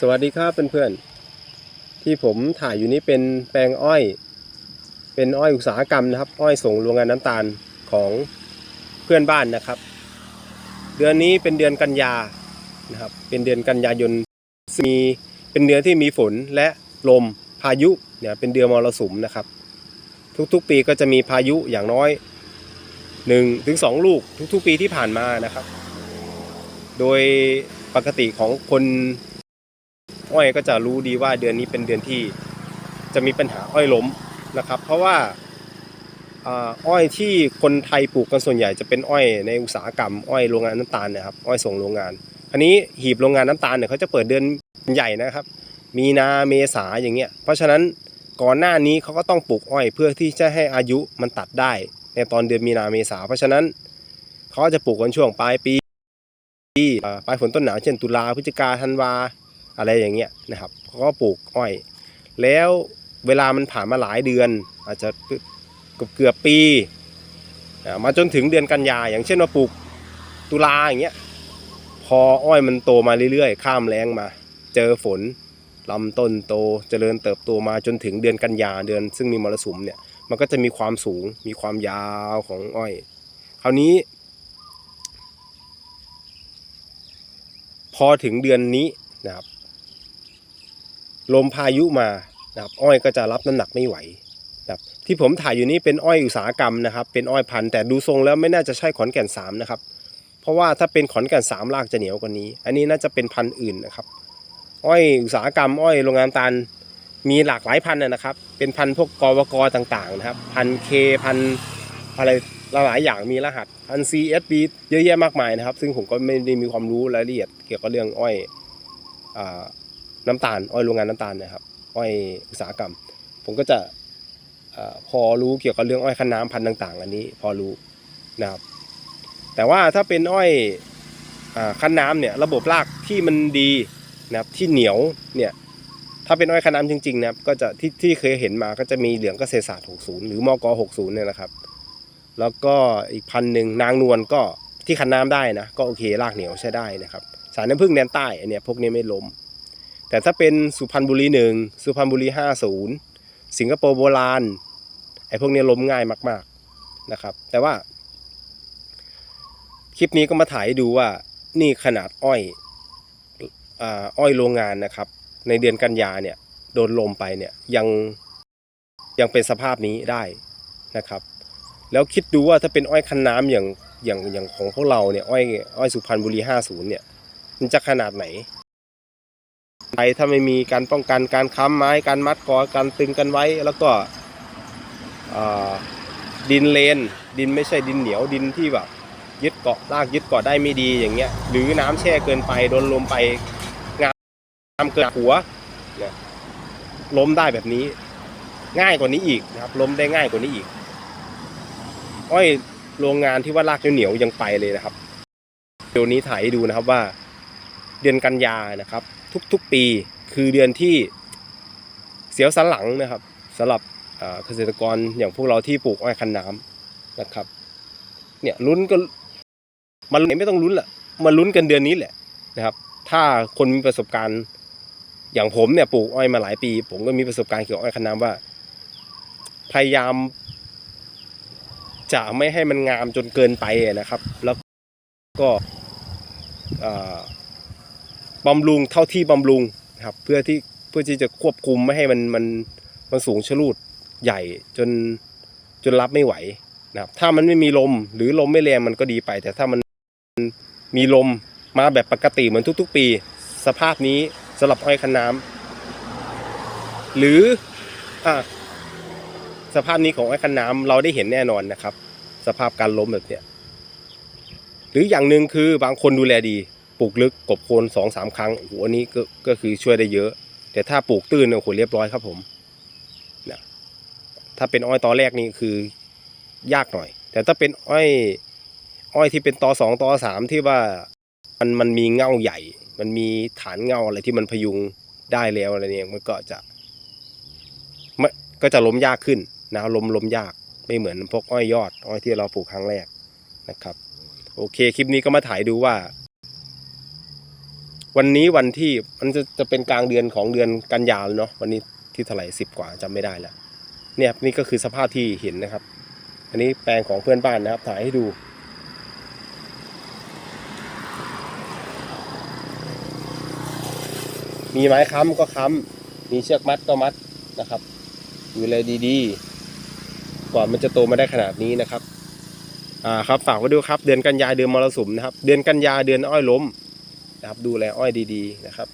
สวัสดีครับเพื่อนๆที่ผมถ่ายอยู่นี้เป็นแปลงอ้อย เป็นอ้อยอุตสาหกรรมนะครับ อ้อยส่งโรงงานน้ำตาลของเพื่อนบ้านนะครับ เดือนนี้เป็นเดือนกันยานะครับ เป็นเดือนกันยายนมีเป็นเดือนที่มีฝนและลมพายุเนี่ยเป็นเดือนมรสุมนะครับ ทุกๆปีก็จะมีพายุอย่างน้อย1ถึง2ลูกทุกๆ ปีที่ผ่านมานะครับ โดยปกติของคน อ้อยก็จะรู้ดีว่าเดือนนี้เป็นเดือนที่จะมีปัญหาอ้อยล้มนะครับ เพราะว่าอ้อยที่คนไทยปลูกกันส่วนใหญ่จะเป็นอ้อยในอุตสาหกรรมอ้อยโรงงานน้ำตาลนะครับอ้อยส่งโรงงานอันนี้หีบโรงงานน้ำตาลเนี่ยเขาจะเปิดเดือนใหญ่นะครับ มีนาเมษาอย่างเงี้ยเพราะฉะนั้นก่อนหน้านี้เขาก็ต้องปลูกอ้อยเพื่อที่จะให้อายุมันตัดได้ ในตอนเดือนมีนาเมษาเพราะฉะนั้นเขาจะปลูกกันช่วงปลายปีปลายฝนต้นหนาวเช่นตุลาพฤศจิกาธันวา อะไรอย่างเงี้ยนะครับก็ปลูกอ้อย แล้วเวลามันผ่านมาหลายเดือน อาจจะเกือบเกือบปีมาจนถึงเดือนกันยาอย่างเช่นว่าปลูกตุลาอย่างเงี้ยพออ้อยมันโตมาเรื่อยๆ ข้ามแรงมา เจอฝนลำต้นโตเจริญเติบโตมาจนถึงเดือนกันยาเดือน ซึ่งมีมรสุมเนี่ยมันก็จะมีความสูงมีความยาวของอ้อย คราวนี้ พอถึงเดือนนี้นะครับ ลมพายุมานะครับอ้อยก็จะรับน้ำหนักไม่ไหวนะครับที่ผมถ่ายอยู่นี้เป็นอ้อยอุตสาหกรรมนะครับ เป็นอ้อยพันธุ์แต่ดูทรงแล้วไม่น่าจะใช่ขอนแก่นสามนะครับเพราะว่าถ้าเป็นขอนแก่นสามรากจะเหนียวกว่านี้ อันนี้น่าจะเป็นพันธุ์อื่นนะครับ อ้อยอุตสาหกรรม อ้อยโรงงานตาลมีหลากหลายพันธุ์นะครับ เป็นพันธุ์พวกกวกต่างๆนะครับ พันเคพันธุ์อะไรหลายอย่างมีรหัสพัน CSB เยอะแยะมากมายนะครับ ซึ่งผมก็ไม่ได้มีความรู้รายละเอียดเกี่ยวกับเรื่องอ้อย น้ำตาลอ้อยโรงงานน้ำตาลนะครับอ้อยอุตสาหกรรม ผมก็จะอพอรู้เกี่ยวกับเรื่องอ้อยคันน้ำพันธุ์ต่าง ๆ อันนี้พอรู้นะครับ แต่ว่าถ้าเป็นอ้อยคันน้ำเนี่ยระบบรากที่มันดีนะครับที่เหนียวเนี่ยถ้าเป็นอ้อยคันน้ำจริงๆนะครับก็จะที่ที่เคยเห็นมาก็จะมีเหลืองเกษตรศาสตร์ 60 หรือมก 60 เนี่ยนะครับ แล้วก็อีกพันหนึ่งนางนวลก็ที่คันน้ำได้นะก็โอเครากเหนียวใช้ได้นะครับ สายน้ำผึ้งแดนใต้อันเนี้ยพวกนี้ไม่ล้ม แต่ถ้าเป็นสุพรรณบุรีหนึ่งสุพรรณบุรีห้าศูนย์สิงคโปร์โบราณไอ้พวกนี้ล้มง่ายมาก ๆนะครับ แต่ว่า คลิปนี้ก็มาถ่ายให้ดูว่านี่ขนาดอ้อยอ้อยโรงงานนะครับ ในเดือนกันยาเนี่ยโดนลมไปเนี่ยยังยังเป็นสภาพนี้ได้นะครับ แล้วคิดดูว่าถ้าเป็นอ้อยคันน้ำอย่างอย่างอย่างของพวกเราเนี่ยอ้อยอ้อยสุพรรณบุรีห้าศูนย์เนี่ยมันจะขนาดไหน ไปถ้าไม่มีการป้องกันการค้ำไม้การมัดกอการตึงกันไว้ แล้วก็ดินเลน ดินไม่ใช่ดินเหนียวดินที่แบบยึดเกาะลากยึดเกาะได้ไม่ดีอย่างเงี้ย หรือน้ำแช่เกินไปโดนลมไปงามเกินหัวเนี่ยล้มได้แบบนี้ ง่ายกว่านี้อีกนะครับ ล้มได้ง่ายกว่านี้อีก อ้อยโรงงานที่ว่าลากเหนียวยังไปเลยนะครับเดี๋ยวนี้ถ่ายให้ดูนะครับว่า เดือนกันยานะครับ ทุกๆปีคือเดือนที่เสียวสันหลังนะครับสำหรับเกษตรกรอย่างพวกเราที่ปลูกอ้อยคันน้ำนะครับ เนี่ยลุ้นก็มันไม่ต้องลุ้นละมาลุ้นกันเดือนนี้แหละนะครับ ถ้าคนมีประสบการณ์อย่างผมเนี่ยปลูกอ้อยมาหลายปี ผมก็มีประสบการณ์เกี่ยวกับอ้อยคันน้ำว่า พยายาม จะไม่ให้มันงามจนเกินไปนะครับ แล้วก็ บำรุงเท่าที่บำรุงครับเพื่อที่เพื่อที่จะควบคุมไม่ให้มันมันมันสูงชะลูดใหญ่จนจนรับไม่ไหวนะครับถ้ามันไม่มีลมหรือลมไม่แรงมันก็ดีไป แต่ถ้ามันมีลมมาแบบปกติเหมือนทุก ๆ ปี สภาพนี้สำหรับอ้อยคันน้ำหรืออ่าสภาพนี้ของไอ้คันน้ำเราได้เห็นแน่นอนนะครับ สภาพการล้มแบบเนี้ยหรืออย่างหนึ่งคือบางคนดูแลดี ปลูกลึกกบโคนสองสามครั้งโอ้โหอันนี้ก็ก็คือช่วยได้เยอะ แต่ถ้าปลูกตื้นเนี่ยโอ้โหเรียบร้อยครับผมนะถ้าเป็นอ้อยตอแรกนี่คือยากหน่อย แต่ถ้าเป็นอ้อยอ้อยที่เป็นตอสองตอสามที่ว่ามันมันมีเง่าใหญ่ มันมีฐานเง่าอะไรที่มันพยุงได้แล้วอะไรเนี่ยมันก็จะไม่ก็จะล้มยากขึ้นนะล้มล้มยากไม่เหมือนพวกอ้อยยอด อ้อยที่เราปลูกครั้งแรกนะครับ โอเคคลิปนี้ก็มาถ่ายดูว่า วันนี้วันที่มันจะจะเป็นกลางเดือนของเดือนกันยาแล้วเนาะวันนี้ที่เท่าไหร่สิบกว่าจำไม่ได้แล้วเนี่ยนี่ก็คือสภาพที่เห็นนะครับ อันนี้แปลงของเพื่อนบ้านนะครับถ่ายให้ดู มีไม้ค้ำก็ค้ำมีเชือกมัดก็มัดนะครับดูแลยดีๆ กว่ามันจะโตมาได้ขนาดนี้นะครับอ่าครับฝากไว้ด้วยครับ เดือนกันยาเดือนมรสุมนะครับ เดือนกันยาเดือนอ้อยล้ม นะครับดูแลอ้อยดีๆนะครับ